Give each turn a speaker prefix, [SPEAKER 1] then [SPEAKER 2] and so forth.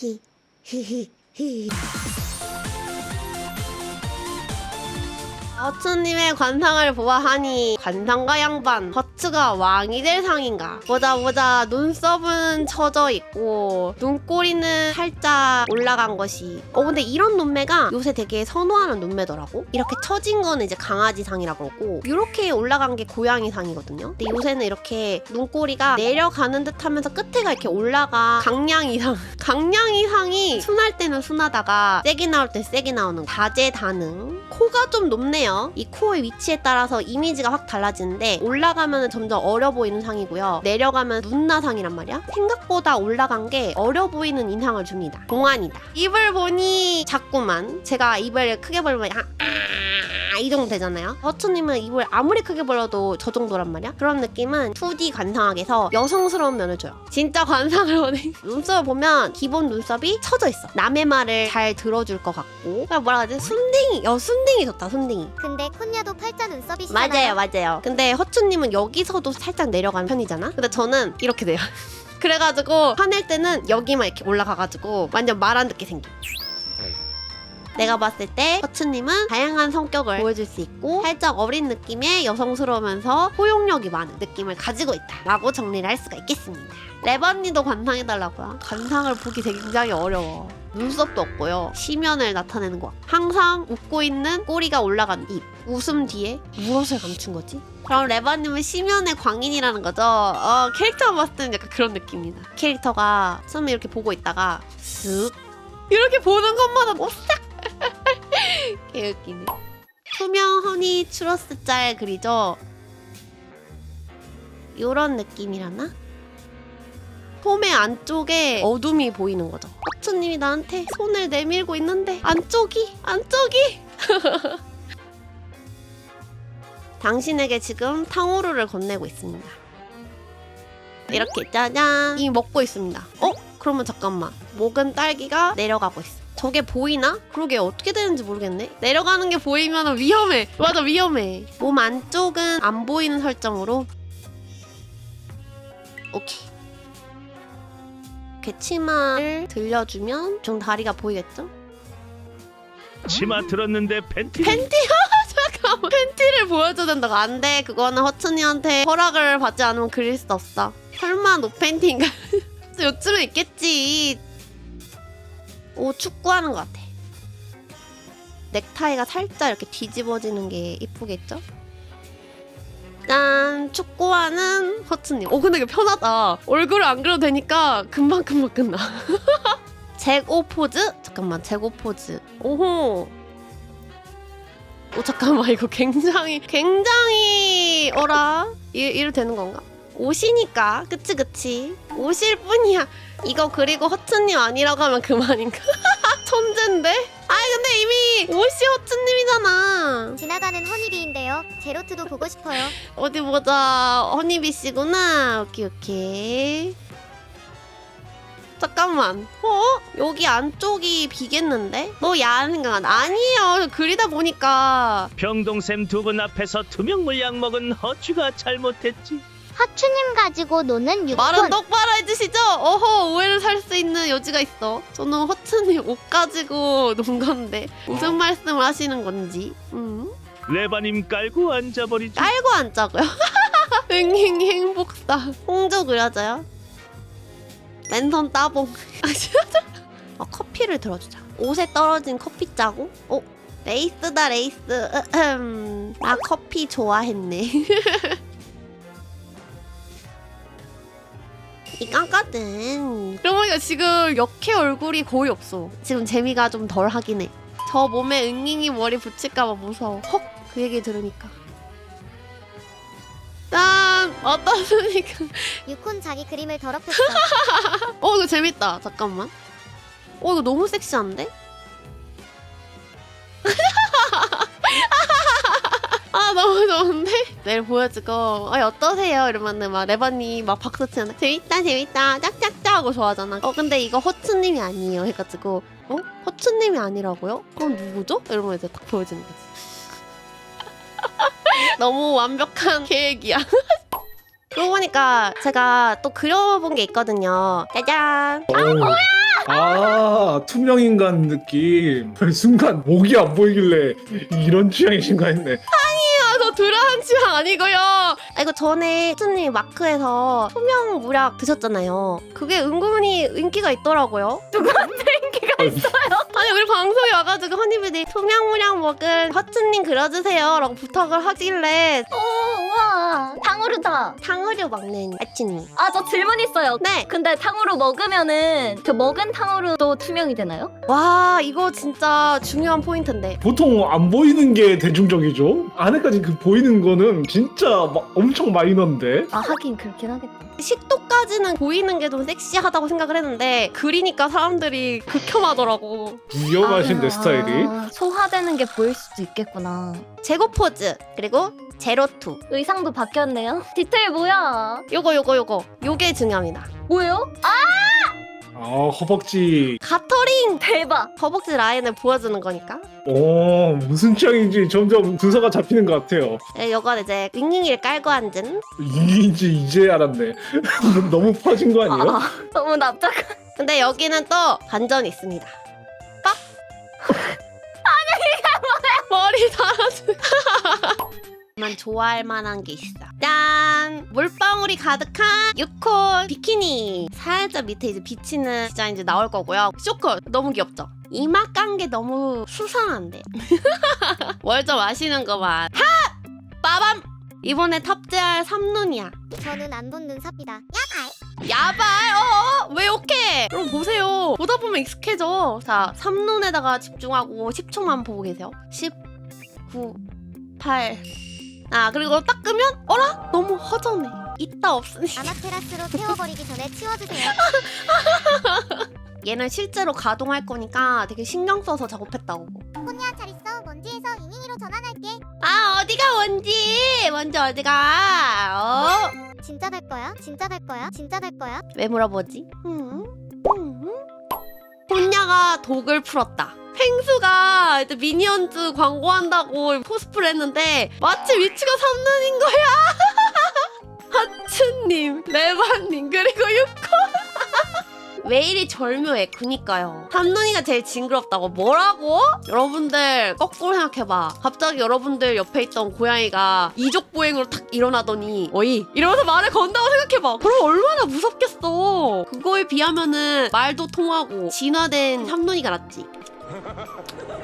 [SPEAKER 1] 히, 히히, 히. 허츠님의 관상을 보아하니 관상가 양반 허츠가 왕이 될 상인가? 보자 보자. 눈썹은 처져 있고 눈꼬리는 살짝 올라간 것이. 어 근데 이런 눈매가 요새 되게 선호하는 눈매더라고. 이렇게 처진 거는 이제 강아지 상이라 그러고 이렇게 올라간 게 고양이 상이거든요. 근데 요새는 이렇게 눈꼬리가 내려가는 듯 하면서 끝에가 이렇게 올라가 강냥이 상. 강냥이 상이 순할 때는 순하다가 세게 나올 때 세게 나오는 다재다능. 코가 좀 높네요 이 코의 위치에 따라서 이미지가 확 달라지는데 올라가면 점점 어려 보이는 상이고요. 내려가면 눈나 상이란 말이야. 생각보다 올라간 게 어려 보이는 인상을 줍니다. 동안이다. 입을 보니 자꾸만 제가 입을 크게 벌면 아, 아, 이 정도 되잖아요 허츠님은 입을 아무리 크게 벌려도 저 정도란 말이야 그런 느낌은 2D 관상학에서 여성스러운 면을 줘요 진짜 관상을 원해 눈썹을 보면 기본 눈썹이 처져 있어 남의 말을 잘 들어줄 것 같고 그냥 뭐라 하지 순딩이 여 순딩이 좋다 순딩이
[SPEAKER 2] 근데 콘야도 팔자 눈썹이시잖아요.
[SPEAKER 1] 맞아요, 맞아요. 근데 허추님은 여기서도 살짝 내려가는 편이잖아. 근데 저는 이렇게 돼요. 그래가지고 화낼 때는 여기만 이렇게 올라가가지고 완전 말 안 듣게 생겨. 내가 봤을 때 허츠님은 다양한 성격을 보여줄 수 있고 살짝 어린 느낌의 여성스러우면서 포용력이 많은 느낌을 가지고 있다라고 정리를 할 수가 있겠습니다. 레버니도 관상해달라고요. 관상을 보기 굉장히 어려워. 눈썹도 없고요. 시면을 나타내는 거. 항상 웃고 있는 꼬리가 올라간 입. 웃음 뒤에 무엇을 감춘 거지? 그럼 레바님은 시면의 광인이라는 거죠. 어, 캐릭터 봤을 때는 약간 그런 느낌이다. 캐릭터가 숨을 이렇게 보고 있다가 쓱 이렇게 보는 것마다 오싹 개웃기네. 투명 허니 추러스 짤 그리죠? 요런 느낌이라나? 폼의 안쪽에 어둠이 보이는 거죠. 허츠님이 나한테 손을 내밀고 있는데 안쪽이 안쪽이 당신에게 지금 탕후루를 건네고 있습니다. 이렇게 짜잔 이 먹고 있습니다. 어? 그러면 잠깐만 목은 딸기가 내려가고 있어. 저게 보이나? 그러게 어떻게 되는지 모르겠네. 내려가는 게 보이면 위험해. 맞아 위험해. 몸 안쪽은 안 보이는 설정으로 오케이. 이렇게 치마를 들려주면 좀 다리가 보이겠죠?
[SPEAKER 3] 치마 들었는데 팬티
[SPEAKER 1] 팬티요? 잠깐만 팬티를 보여줘야 된다고 안 돼. 그거는 허츠니한테 허락을 받지 않으면 그릴 수 없어. 설마 노 팬티인가? 요즘에 있겠지. 오 축구하는 것 같아. 넥타이가 살짝 이렇게 뒤집어지는 게 이쁘겠죠? 짠 축구하는 허츠님. 오 근데 이게 편하다. 얼굴을 안 그려도 되니까 금방 금방 끝나. 제고 포즈? 잠깐만 제고 포즈. 오호. 오 잠깐만 이거 굉장히 굉장히 어라 이, 이래 되는 건가? 옷이니까 그치 그치 옷일 뿐이야 이거 그리고 허츠님 아니라고 하면 그만인가? 천재인데? 아이 근데 이미 옷이 허츠님이잖아
[SPEAKER 2] 지나가는 허니비인데요. 제로투도 보고 싶어요.
[SPEAKER 1] 어디 보자 허니비 씨구나 오케이 오케이 잠깐만 어? 여기 안쪽이 비겠는데? 너 야한 생각 안 아니에요 그리다 보니까
[SPEAKER 3] 병동샘 두 분 앞에서 투명 물약 먹은 허쥐가 잘못했지
[SPEAKER 2] 하추님 가지고 노는
[SPEAKER 1] 말은 똑바로 해주시죠. 어허 오해를 살 수 있는 여지가 있어. 저는 허츠님 옷 가지고 논 건데 무슨 말씀을 하시는 건지. 음?
[SPEAKER 3] 레바님 깔고 앉아버리지
[SPEAKER 1] 깔고 앉자고요. 행 행복사. 홍조 그려져요. 맨손 따봉. 아, 진짜. 어, 커피를 들어주자. 옷에 떨어진 커피 자국. 어 레이스다 레이스. 으흠. 나 커피 좋아했네. 이거거든. 그러니까 지금 역해 얼굴이 거의 없어. 지금 재미가 좀 덜 하긴 해. 저 몸에 응잉이 머리 붙일까봐 무서워. 헉! 그 얘기 들으니까. 짠! 어떠십니까?
[SPEAKER 2] 유콘 자기 그림을 더럽혔어.
[SPEAKER 1] 어, 이거 재밌다. 잠깐만. 어, 이거 너무 섹시한데? 아, 너무 좋은데? 내일 보여주고, 아, 어떠세요? 이러면은 막 레바님 막 박수 치는 재밌다, 재밌다, 짝짝짝 하고 좋아하잖아. 어, 근데 이거 허츠님이 아니에요. 해가지고, 어? 허츠님이 아니라고요? 그럼 누구죠? 이러면 이제 딱 보여주는 거지. 너무 완벽한 계획이야. 그러고 보니까 제가 또 그려본 게 있거든요. 짜잔!
[SPEAKER 4] 아, 아 투명인간 느낌 순간 목이 안 보이길래 이런 취향이신가 했네
[SPEAKER 1] 아, 저 드라한 취향 아니고요. 아, 이거 전에 수님 마크에서 투명 무약 드셨잖아요. 그게 은근히 인기가 있더라고요.
[SPEAKER 5] 누구한테 인기가 있어?
[SPEAKER 1] 아니 우리 방송에 와가지고 허니비디 투명 무약 먹은 허츠님 그려주세요라고 부탁을 하길래
[SPEAKER 5] 오, 우와. 탕후루다.
[SPEAKER 1] 탕후루 먹는 아치님.
[SPEAKER 5] 아, 저 질문 있어요.
[SPEAKER 1] 네.
[SPEAKER 5] 근데 탕후루 먹으면은 그 먹은 탕후루도 투명이 되나요?
[SPEAKER 1] 와 이거 진짜 중요한 포인트인데.
[SPEAKER 4] 보통 안 보이는 게 대중적이죠 안에까지 그 보이는 거는 진짜 마- 엄청 마이너인데
[SPEAKER 5] 아, 하긴 그렇긴 하겠다.
[SPEAKER 1] 식도까지는 보이는 게 좀 섹시하다고 생각을 했는데 그리니까 사람들이 극혐하더라고.
[SPEAKER 4] 위험하신 내
[SPEAKER 5] 아,
[SPEAKER 4] 스타일이
[SPEAKER 5] 소화되는 게 보일 수도 있겠구나.
[SPEAKER 1] 제고 포즈 그리고 제로투.
[SPEAKER 5] 의상도 바뀌었네요. 디테일 뭐야?
[SPEAKER 1] 요거 요거 요거 요게 중요합니다.
[SPEAKER 5] 뭐예요? 아,
[SPEAKER 4] 아 허벅지
[SPEAKER 1] 가터링
[SPEAKER 5] 대박.
[SPEAKER 1] 허벅지 라인을 보여주는 거니까.
[SPEAKER 4] 어 무슨 취향인지 점점 분서가 잡히는 것 같아요
[SPEAKER 1] 네, 요건 이제 윙윙이를 깔고 앉은.
[SPEAKER 4] 이인지 이제 알았네 너무 퍼진 거 아니에요?
[SPEAKER 5] 아, 너무 납작한.
[SPEAKER 1] 근데 여기는 또 반전이 있습니다. 빡. 아니 이게 뭐야? 머리 달아주. 만 좋아할 만한 게 있어. 짠! 물방울이 가득한 유콘 비키니. 살짝 밑에 이제 비치는 디자인 이제 나올 거고요. 쇼컷 너무 귀엽죠? 이마 깐 게 너무 수상한데. 뭘좀 아시는 거만. 하! 빠밤! 이번에 탑재할 삼눈이야.
[SPEAKER 2] 저는 안 본 눈썹이다. 야발.
[SPEAKER 1] 야발! 어어! 왜 욕해? 여러분 보세요. 보다 보면 익숙해져. 자, 삼눈에다가 집중하고 10초만 보고 계세요. 10, 9, 8. 아, 그리고 닦으면, 어라? 너무 허전해. 있다 없으니.
[SPEAKER 2] 아마테라스로 태워버리기 전에 치워주세요.
[SPEAKER 1] 얘는 실제로 가동할 거니까 되게 신경 써서 작업했다고.
[SPEAKER 2] 혼야 잘 있어. 먼지에서 이닝이로 전환할게.
[SPEAKER 1] 아, 어디가 뭔지! 뭔지 어디가! 어?
[SPEAKER 2] 진짜 갈 거야? 진짜 갈 거야? 진짜 갈 거야?
[SPEAKER 1] 왜 물어보지? 음? 음? 혼야가 독을 풀었다. 펭수가 이제 미니언즈 광고한다고 코스프레 했는데 마치 위치가 삼눈인 거야. 하츠님, 레바님 그리고 유코. 왜 이리 절묘해? 그니까요. 삼눈이가 제일 징그럽다고. 뭐라고? 여러분들 거꾸로 생각해봐. 갑자기 여러분들 옆에 있던 고양이가 이족 보행으로 탁 일어나더니 어이 이러면서 말을 건다고 생각해봐. 그럼 얼마나 무섭겠어. 그거에 비하면은 말도 통하고 진화된 삼눈이가 낫지. ハハハハ。